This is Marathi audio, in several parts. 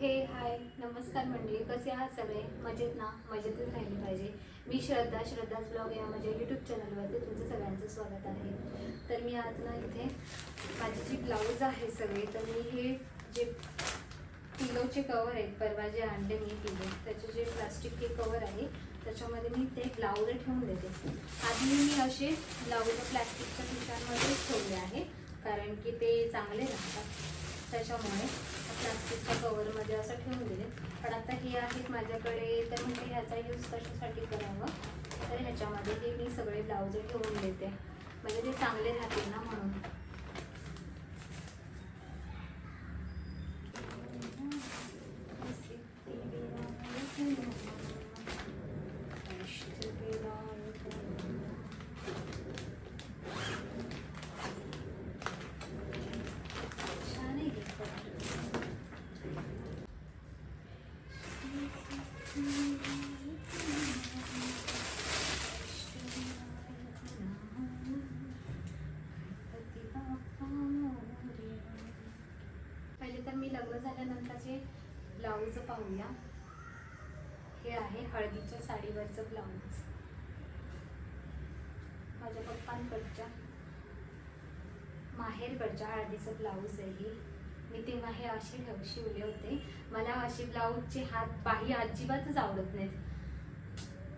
हे हाय नमस्कार मंडळी कसे आहात सगळे? मजेत ना? मजेतच राहिले पाहिजे. मी श्रद्धा श्रद्धाच ब्लॉग या माझ्या यूट्यूब चॅनलवरती तुमचं सगळ्यांचं स्वागत आहे. तर मी आज ना इथे माझी जी ब्लाऊज आहे सगळे तर मी हे जे पिलोचे कवर आहेत परवा जे आणले मी पिलो त्याचे जे प्लास्टिकचे कवर आहे त्याच्यामध्ये मी ते ब्लाऊज ठेवून देते. आधी मी असे ब्लाऊज प्लास्टिकच्या पिशांमध्येच ठेवले आहे कारण की ते चांगले राहतात त्याच्यामुळे प्लास्टिकच्या कवरमध्ये असं ठेवून दिले. पण आता हे आहेत माझ्याकडे तर म्हणजे ह्याचा यूज कशासाठी करावा? तर ह्याच्यामध्ये हे मी सगळे ब्लाऊज ठेवून देते. म्हणजे ते चांगले राहतील ना म्हणून. पहिले लग्न झाल्यानंतरचे ब्लाऊज पाहूया. हे आहे हळदीच्या साडीवरचं ब्लाऊज माझ्या पप्पांकडच्या माहेरकडच्या हळदीचं ब्लाऊज आहे हे. मी तेव्हा हे असे ढग शिवले होते. मला असे ब्लाऊजचे हात बाही अजिबातच आवडत नाहीत.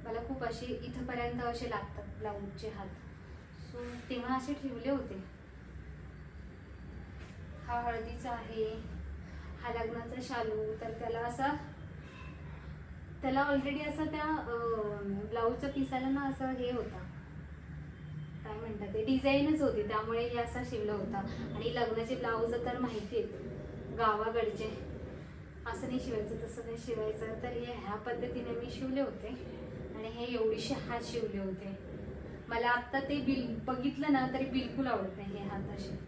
मला खूप असे इथंपर्यंत असे लागतात ब्लाऊजचे हात. सो तेव्हा असे ठेवले होते. हा हळदीचा आहे. हा लग्नाचा शालू तर त्याला असा त्याला ऑलरेडी असं त्या ब्लाऊजच्या पिसाला ना असं हे होता. काय म्हणतात ते डिझाईनच होती. त्यामुळे हे असा शिवला होता. आणि लग्नाचे ब्लाऊज तर माहिती आहेत गावाकडचे. असं नाही शिवायचं तसं नाही शिवायचं. तर हे ह्या पद्धतीने मी शिवले होते. आणि हे एवढीशे हात शिवले होते. मला आत्ता ते बिल बघितलं ना तरी बिलकुल आवडत नाही हे हात असे.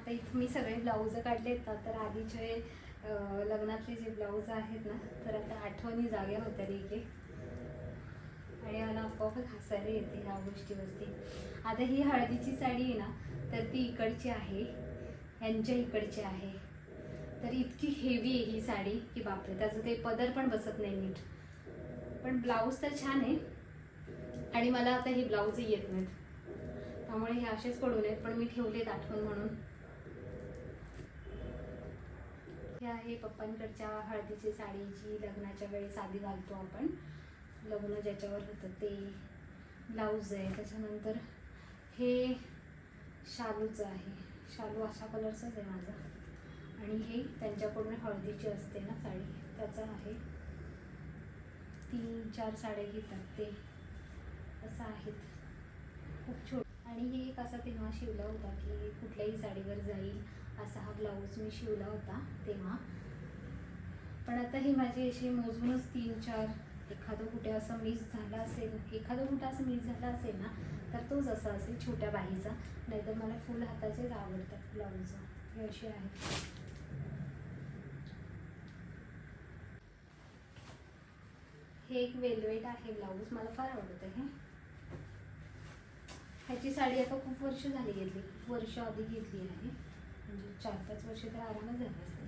आता इथे मी सगळे ब्लाऊज काढले ना तर आधीचे लग्नातले जे ब्लाऊज आहेत ना तर आता आठवणी जाग्या होत्या इथे आणि मला आपोआप हसायला येते ह्या गोष्टीवरती. आता ही हळदीची साडी आहे ना तर ती इकडची आहे. यांच्या इकडची आहे. तर इतकी हेवी आहे ही साडी की बापरे त्याचं ते पदर पण बसत नाही नीट. पण ब्लाऊज तर छान आहे. आणि मला आता हे ब्लाऊजही येत नाहीत. त्यामुळे हे असेच पडून आहेत पण मी ठेवलेत आठवण म्हणून. हे आहे पप्पांकडच्या हळदीची साडी जी लग्नाच्या वेळेस आधी घालतो आपण लग्न ज्याच्यावर होतं ते ब्लाऊज आहे. त्याच्यानंतर हे शालूचं आहे. शालू अशा कलरचंच आहे माझा. आणि हे त्यांच्याकडून हळदीची असते ना साडी. त्याचं आहे. तीन चार साड्या घेतात ते. असं आहेत. खूप छोट आणि हे एक असा तेव्हा शिवला होता की कुठल्याही साडीवर जाईल. असा हा ब्लाऊज मी शिवला होता तेव्हा. पण आता ही माझी अशी मोजूनच तीन चार एखादं कुठे असं मिस झालं असेल एखादं कुठं असं मिस झालं असेल ना तर तोच असा असेल छोट्या बाहीचा नाहीतर मला फुल हाताचेच आवडतात ब्लाऊज. हे असे आहेत. हे एक वेलवेट आहे ब्लाऊज. मला फार आवडतं हे. ह्याची साडी आता खूप वर्ष झाली घेतली. खूप वर्ष आधी घेतली आहे. म्हणजे चार पाच वर्ष तर आरामच झाली असते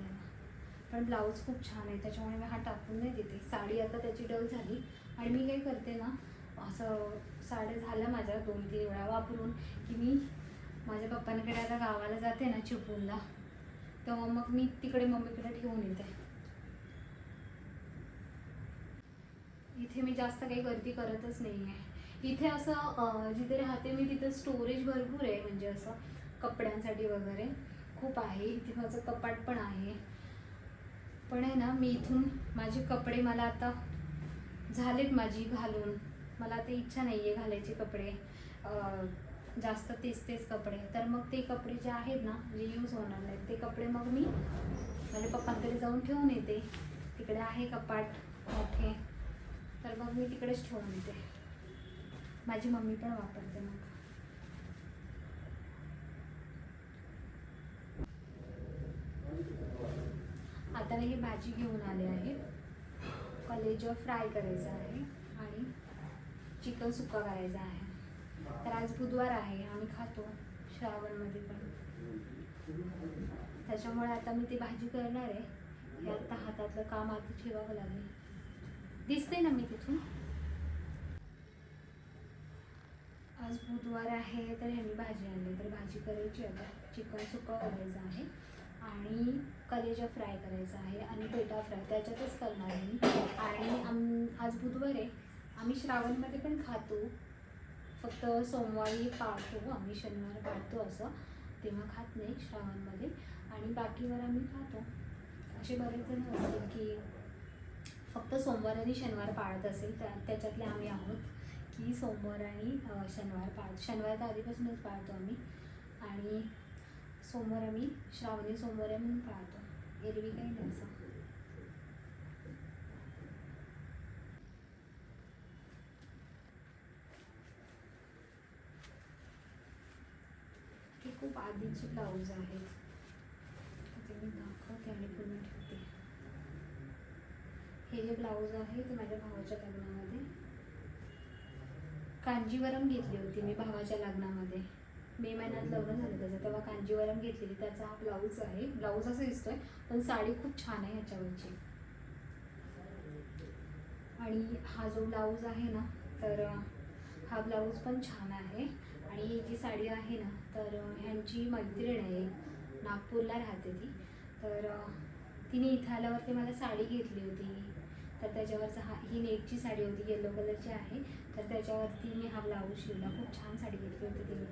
पण ब्लाऊज खूप छान आहे त्याच्यामुळे मी हा टाकून नाही देते. साडी आता त्याची डल झाली आणि मी काय करते ना असं साड्या झाल्या माझ्या दोन तीन वेळा वापरून की मी माझ्या पप्पांकडे आता गावाला जाते ना चिपळूणला तेव्हा मग मी तिकडे मम्मीकडे ठेवून येते. इथे मी जास्त काही गर्दी करतच नाही आहे इथे असं जिथे राहते मी तिथं स्टोरेज भरपूर आहे म्हणजे असं कपड्यांसाठी वगैरे. खूप आहे इथे माझं कपाट पण आहे. पण आहे ना मी इथून माझे कपडे मला आता झालेत माझी घालून. मला आता इच्छा नाही आहे घालायचे कपडे. जास्त तेच तेच कपडे. तर मग ते कपडे जे आहेत ना जे यूज होणार नाहीत ते कपडे मग मी माझ्या पप्पांकडे जाऊन ठेवून येते. तिकडे आहे कपाट मोठे. तर मग मी तिकडेच ठेवून येते माझी मम्मी पण वापरते मग. ही भाजी घेऊन आले आहे कलेज फ्राय करायचं आहे आणि चिकन सुक्का करायचं आहे. तर आज बुधवार आहे आम्ही खातो श्रावणमध्ये पण. त्याच्यामुळे आता मी ती भाजी करणार आहे. हे आता हातातलं काम आता ठेवावं लागेल. दिसते ना मी तिथून? आज बुधवार आहे तर ह्यांनी भाजी आणली. तर भाजी करायची आता. चिकन सुकं करायचं आहे. आणि कलेजा फ्राय करायचा आहे आणि पेटा फ्राय त्याच्यातच करणार मी. आणि आम आज बुधवार आहे. आम्ही श्रावणमध्ये पण खातो. फक्त सोमवारी पाळतो आम्ही शनिवार पाळतो असं. तेव्हा खात नाही श्रावणमध्ये. आणि बाकीवर आम्ही खातो. असे बरेच जण असतील की फक्त सोमवार आणि शनिवार पाळत असेल. त्या त्याच्यातले आम्ही आहोत की सोमवार आणि शनिवार पाळ शनिवार तर आधीपासूनच पाळतो आम्ही. आणि सोमवार आम्ही श्रावणी सोमवार म्हणून पाळतो एरवी काही नाही असं. हे खूप आधीचे ब्लाऊज आहेत ते मी दाखवते आणि पूर्ण ठेवते. हे जे ब्लाऊज आहे ते माझ्या भावाच्या लग्नामध्ये. कांजीवरम घेतली होती मी भावाच्या लग्नामध्ये. मे महिन्यात लग्न झालं त्याचं. तेव्हा कांजीवरम घेतलेली त्याचा हा ब्लाऊज आहे. ब्लाऊज असं दिसतोय पण साडी खूप छान आहे ह्याच्यावरची. आणि हा जो ब्लाऊज आहे ना तर हा ब्लाऊज पण छान आहे. आणि ही जी साडी आहे ना तर ह्यांची मैत्रीण आहे. नागपूरला राहते ती. तर तिने इथं आल्यावरती मला साडी घेतली होती. तर त्याच्यावरचा हा ही नेटची साडी होती येलो कलरची आहे. तर त्याच्यावरती मी हा ब्लाऊज शिवला. खूप छान साडी घेतली होती तिने.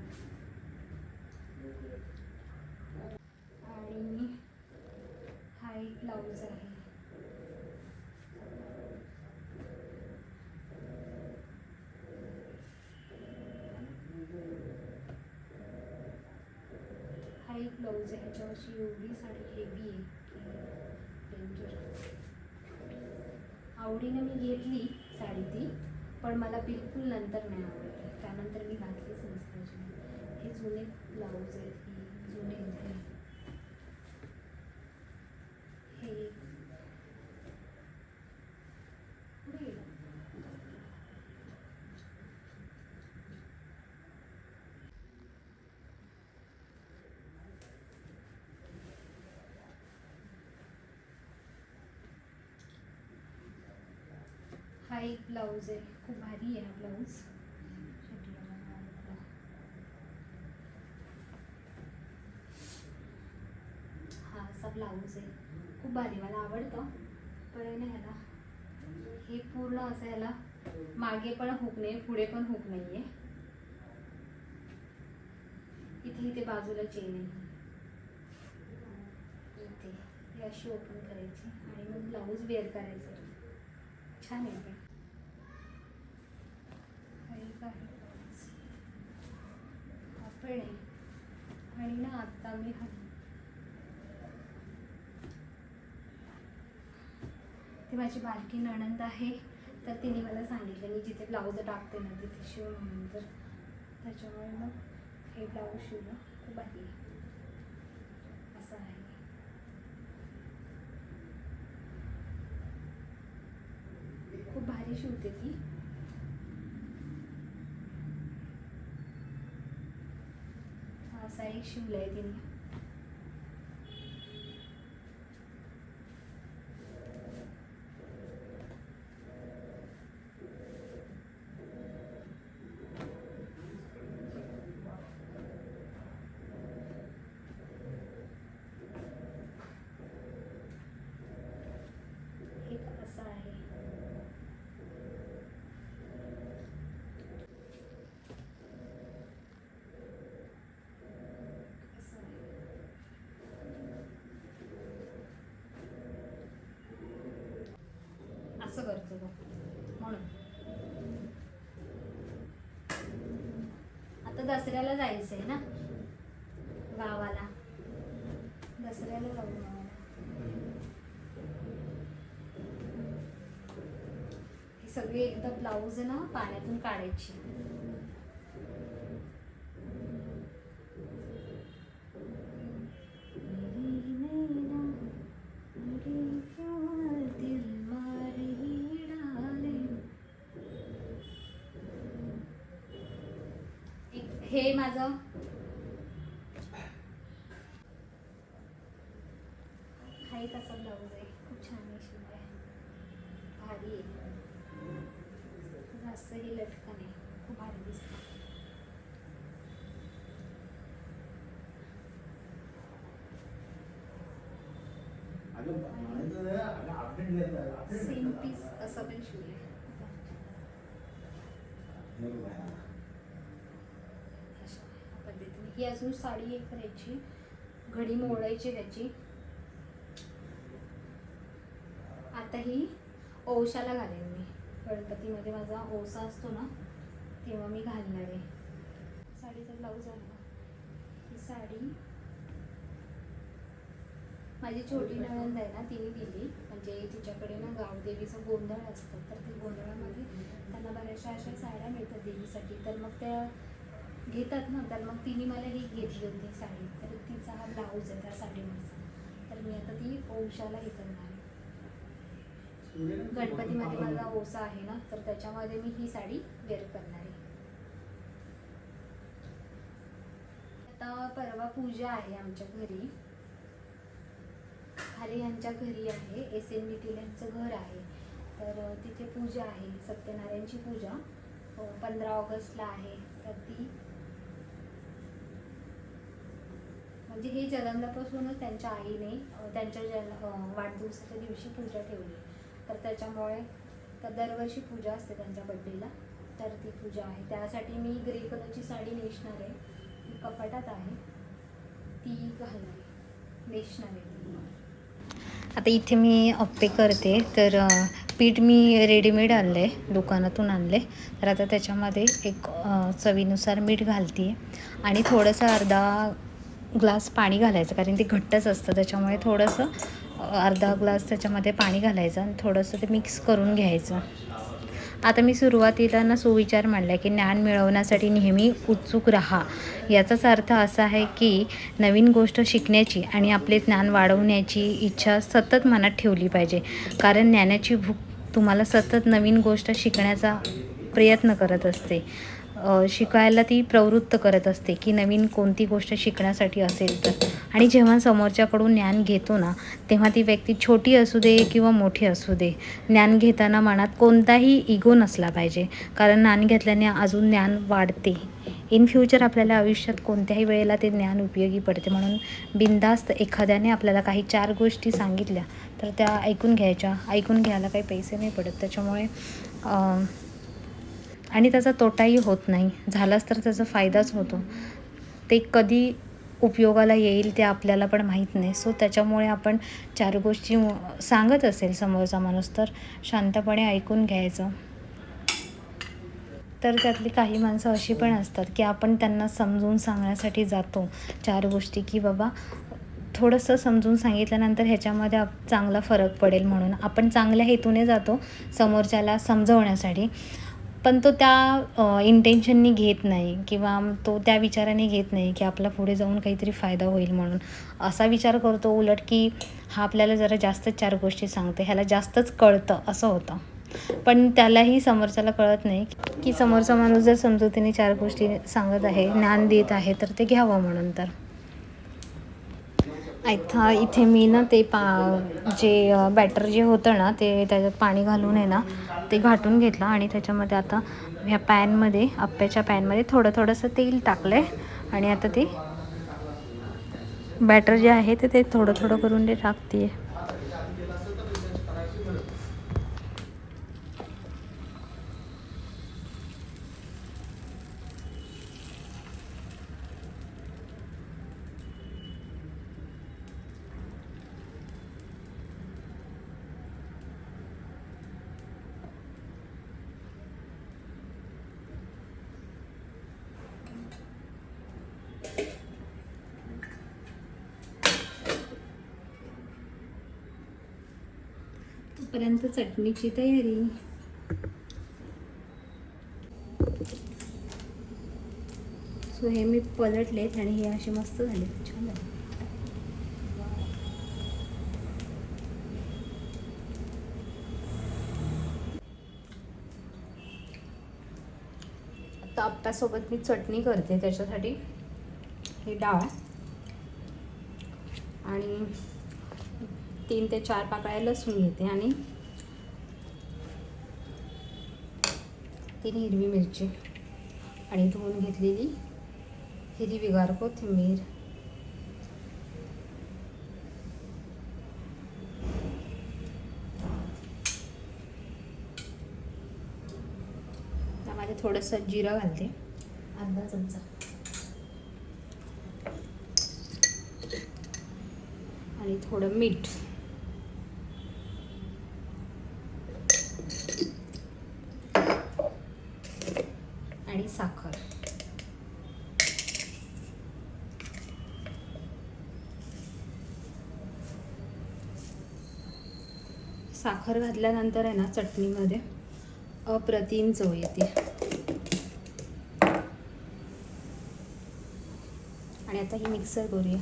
आणि हा एक ब्लाऊज आहे. हा एक ब्लाऊज आहे ह्याच्यावरची एवढी साडी हेवी आहे आवडीनं डेंजर मी घेतली साडी ती पण मला बिलकुल नंतर नाही आवडली. त्यानंतर मी घातली. हे जुने ब्लाऊज आहेत जुने हे हा एक ब्लाऊज आहे खूप भारी आहे हा ब्लाऊज हा असा ब्लाऊज आहे. खूप भारी मला आवडतं. पण ह्याला हे पूर्ण असं ह्याला मागे पण हुक नाही पुढे पण हुक नाही आहे इथे इथे बाजूला चेन आहे. इथे ही अशी ओपन करायची आणि मग ब्लाऊज वेअर करायचं. छान आहे ते. आहे पण आहे. आणि ना आत्ता मी हा ती माझी बारकी नणंद आहे तर तिने मला सांगितलं मी जिथे ब्लाऊज टाकते ना तिथे शिव म्हणून तर त्याच्यामुळे मग हे ब्लाऊज शिवलं खूप भारी आहे. असं आहे. खूप भारी शिवते ती. असा एक आहे तिने एक असा आहे असं आहे. असं करतो तो म्हणून. आता दसऱ्याला जायचं आहे ना? गावाला. दसऱ्याला जाऊ ही सगळी एकदा ब्लाऊज आहे ना पाण्यातून काढायची. हे माझं. हा एक असा ब्लाऊज आहे खूप छान आहे भारी आहे. जास्त हे लटकन आहे. खूप भारी दिसतं. सेम पीस असं पण शिवले अशा पद्धतीने ही अजून साडी एक करायची घडी मोडायची त्याची. आता ही ओवशाला घालेन मी. गणपतीमध्ये माझा ओसा असतो ना तेव्हा मी घालणार आहे. साडीचा ब्लाऊज आहे ना ही साडी माझी छोटी नणंद आहे ना तिने दिली. म्हणजे तिच्याकडे ना गावदेवीचं गोंधळ असतं. तर ते गोंधळामध्ये त्यांना बऱ्याचशा अशा साड्या मिळतात देवीसाठी. तर मग त्या घेतात ना तर मग तिने मला ही घेतली होती साडी. तर तिचा हा ब्लाऊज आहे त्या साडीवरचा तर मी आता ती ओशाला हे करणार. गणपतीमध्ये माझा ओसा आहे ना तर त्याच्यामध्ये मी ही साडी वेअर करणार आहे. आता परवा पूजा आहे आमच्या घरी. खाली यांच्या घरी आहे एस एन बी टी यांचं घर आहे. तर तिथे पूजा आहे सत्यनारायणची पूजा. पंधरा ऑगस्टला आहे. तर ती म्हणजे हे जन्मल्यापासूनच त्यांच्या आईने त्यांच्या जन वाढदिवसाच्या दिवशी पूजा ठेवली. तर त्याच्यामुळे तर दरवर्षी पूजा असते त्यांच्या बड्डेला तर ती पूजा आहे. त्यासाठी मी ग्रे कलरची साडी नेसणार आहे. ती कपाटात आहे. ती घालणार आहे. नेसणार आहे. आता इथे मी अप्पे करते. तर पीठ मी रेडीमेड आणलं आहे दुकानातून आणले तर आता त्याच्यामध्ये एक चवीनुसार मीठ घालते आणि थोडंसं अर्धा ग्लास पाणी घालायचं कारण ते घट्टच असतं त्याच्यामुळे थोडंसं अर्धा ग्लास त्याच्यामध्ये पाणी घालायचं आणि थोडंसं ते मिक्स करून घ्यायचं. आता मी सुरुवातीला ना सुविचार मांडला की ज्ञान मिळवण्यासाठी नेहमी उत्सुक राहा. याचाच अर्थ असा आहे की नवीन गोष्ट शिकण्याची आणि आपले ज्ञान वाढवण्याची इच्छा सतत मनात ठेवली पाहिजे. कारण ज्ञानाची भूक तुम्हाला सतत नवीन गोष्ट शिकण्याचा प्रयत्न करत असते. शिकायला ती प्रवृत्त करत असते की नवीन कोणती गोष्ट शिकण्यासाठी असेल तर. आणि जेव्हा समोरच्याकडून ज्ञान घेतो ना तेव्हा ती व्यक्ती छोटी असू दे किंवा मोठी असू दे ज्ञान घेताना मनात कोणताही इगो नसला पाहिजे. कारण ज्ञान घेतल्याने अजून ज्ञान वाढते. इन फ्युचर आपल्याला आयुष्यात कोणत्याही वेळेला ते ज्ञान उपयोगी पडते म्हणून बिनधास्त एखाद्याने आपल्याला काही चार गोष्टी सांगितल्या तर त्या ऐकून घ्यायच्या. ऐकून घ्यायला काही पैसे नाही पडत. त्याच्यामुळे आणि त्याचा तोटाही होत नाही. झालाच तर त्याचा फायदाच होतो. ते कधी उपयोगाला येईल ते आपल्याला पण माहीत नाही. सो त्याच्यामुळे आपण चार गोष्टी सांगत असेल समोरचा माणूस तर शांतपणे ऐकून घ्यायचं. तर त्यातली काही माणसं अशी पण असतात की आपण त्यांना समजून सांगण्यासाठी जातो. चार गोष्टी की बाबा थोडंसं समजून सांगितल्यानंतर ह्याच्यामध्ये आप चांगला फरक पडेल म्हणून. आपण चांगल्या हेतूने जातो समोरच्याला समजवण्यासाठी. पण तो त्या इंटेन्शननी घेत नाही किंवा तो त्या विचाराने घेत नाही की आपला पुढे जाऊन काहीतरी फायदा होईल म्हणून. असा विचार करतो उलट की हा आपल्याला जरा जास्तच चार गोष्टी सांगते ह्याला जास्तच कळतं असं होतं. पण त्यालाही समोरच्याला कळत नाही की समोरचा माणूस जर समजुतीने चार गोष्टी सांगत आहे ज्ञान देत आहे तर ते घ्यावं म्हणून तर. आयथा इथे मी ना ते पा जे बॅटर जे होतं ना ते त्याच्यात पाणी घालून आहे ना ते घाटून घेतलं आणि त्याच्यामध्ये आता ह्या पॅनमध्ये आप्प्याच्या पॅनमध्ये थोडं थोडंसं तेल टाकलं आहे आणि आता ते बॅटर जे आहे ते ते थोडं थोडं करून ते टाकते आहे पर्यंत चटणीची तयारी. सो हे मी पलटलेत आणि हे असे मस्त झाले. छान झाले. आता आप्प्यासोबत मी चटणी करते त्याच्यासाठी. ही डाळ. आणि तीन ते चार पाकळ्या लसूण घेते आणि तीन हिरवी मिरची आणि धुवून घेतलेली हिरवीगार कोथिंबीर. त्यामध्ये थोडंसं जिरं घालते. अर्धा चमचा. आणि थोडं मीठ आणि साखर साखर घातल्यानंतर आहे ना चटणीमध्ये अप्रतिम चव येते. आणि आता ही मिक्सर करूया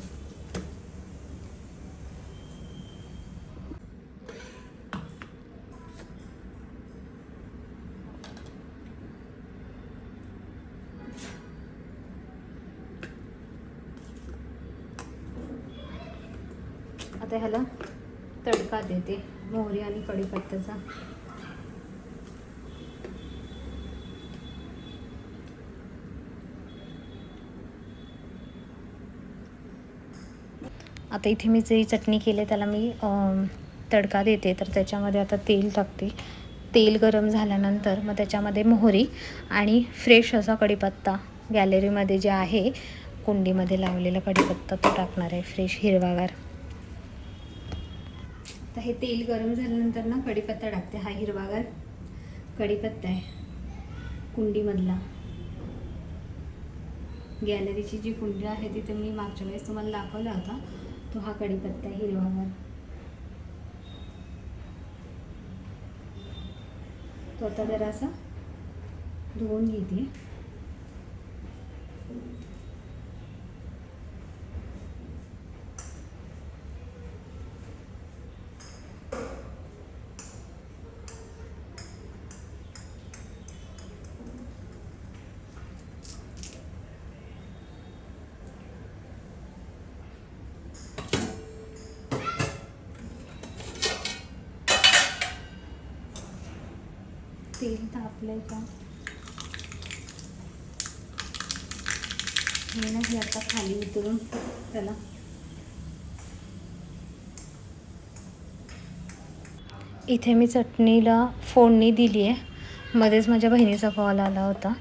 आता ह्याला तडका देते मोहरी आणि कढीपत्त्याचा आता इथे मी जी चटणी केली त्याला मी तडका देते. तर त्याच्यामध्ये आता तेल टाकते. तेल गरम झाल्यानंतर मग त्याच्यामध्ये मोहरी आणि फ्रेश असा कढीपत्ता गॅलरीमध्ये जे आहे कुंडीमध्ये लावलेला कढीपत्ता तो टाकणार आहे फ्रेश हिरवागार. आता हे तेल गरम झाल्यानंतर ना कढीपत्ता टाकते. हा हिरवागार कढीपत्ता आहे. कुंडीमधला. गॅलरीची जी कुंडी आहे तिथे मी मागच्या वेळेस तुम्हाला दाखवला होता. तो हा कढीपत्ता आहे हिरवागार तो आता जरासा धुवून घेते तेल तापलंय का हे ना हे आता खाली उतरून त्याला इथे मी चटणीला फोडणी दिली आहे. मध्येच माझ्या बहिणीचा कॉल आला होता.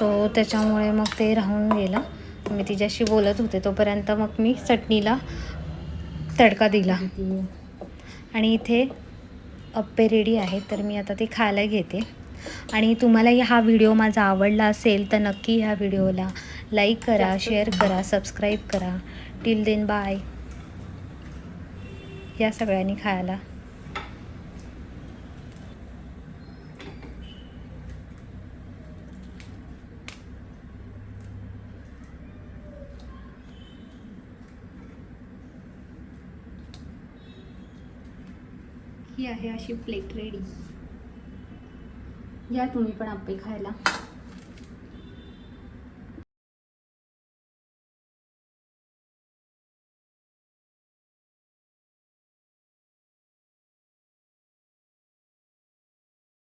तो त्याच्यामुळे मग ते राहून गेला. मी तिच्याशी बोलत होते. तोपर्यंत मग मी चटणीला तडका दिला. आणि इथे अप्पे रेडी आहेत. तर मी आता ते खायला घेते. आणि तुम्हालाही हा व्हिडिओ माझा आवडला असेल तर नक्की ह्या व्हिडिओला लाईक करा शेअर करा सबस्क्राईब करा. टिल देन बाय या सगळ्यांनी खायला. ही आहे अशी प्लेट रेडी या तुम्ही पण आप्पे खायला.